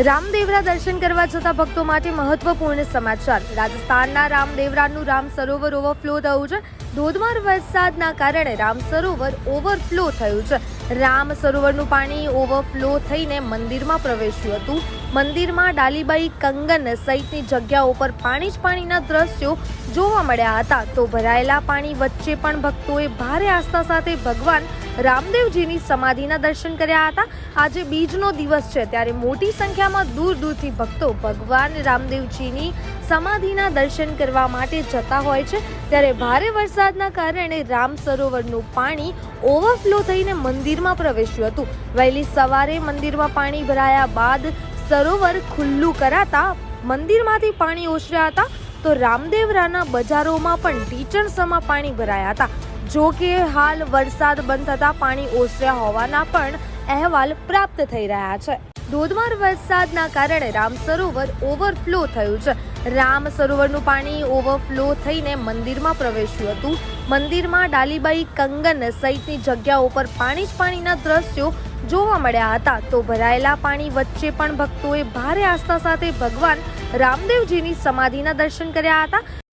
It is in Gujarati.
રામદેવરા દર્શન કરવા જતા ભક્તો માટે મહત્વપૂર્ણ સમાચાર. રાજસ્થાનના રામદેવરાનું રામ સરોવર ઓવરફ્લો થયું છે. ધોધમાર વરસાદના કારણે રામ સરોવર ઓવરફ્લો થયું છે. રામ સરોવરનું પાણી ઓવરફ્લો થઈને મંદિરમાં પ્રવેશ્યું હતું. મંદિરમાં ડાલીબાઈ કંગન સહિતની જગ્યાઓ પર પાણી જ પાણીના દ્રશ્યો જોવા મળ્યા હતા. તો ભરાયેલા પાણી વચ્ચે પણ ભક્તોએ ભારે આસ્થા સાથે ભગવાન રામદેવજીની સમાધિના દર્શન કર્યા હતા. આજે બીજનો દિવસ છે, ત્યારે મોટી સંખ્યામાં દૂર દૂરથી ભક્તો ભગવાન રામદેવજીની સમાધિના દર્શન કરવા માટે જતા હોય છે. ત્યારે ભારે વરસાદના કારણે રામ સરોવરનું પાણી ઓવરફ્લો થઈને મંદિરમાં પ્રવેશ્યું હતું. વહેલી સવારે મંદિરમાં પાણી ભરાયા બાદ સરોવર ખુલ્લું કરાતા મંદિરમાંથી પાણી ઓસર્યા હતા તો રામદેવરાના બજારોમાં પણ ટીચરસમાં પાણી ભરાયા હતા. જો કે હાલ વરસાદ બંધ થતાં પાણી ઓસર્યા હોવાના પણ અહેવાલ પ્રાપ્ત થઈ રહ્યા છે. ધોધમાર વરસાદના કારણે રામ સરોવર ઓવરફ્લો થયું છે. રામ સરોવરનું પાણી ઓવરફ્લો થઈને મંદિરમાં પ્રવેશ્યું હતું. મંદિરમાં ડાલીબાઈ કંગન સહિતની જગ્યાઓ પર પાણી જ પાણીના દ્રશ્યો જોવા મળ્યા હતા. તો ભરાયેલા પાણી વચ્ચે પણ ભક્તોએ ભારે આસ્થા સાથે ભગવાન રામદેવજીની સમાધિના દર્શન કર્યા હતા.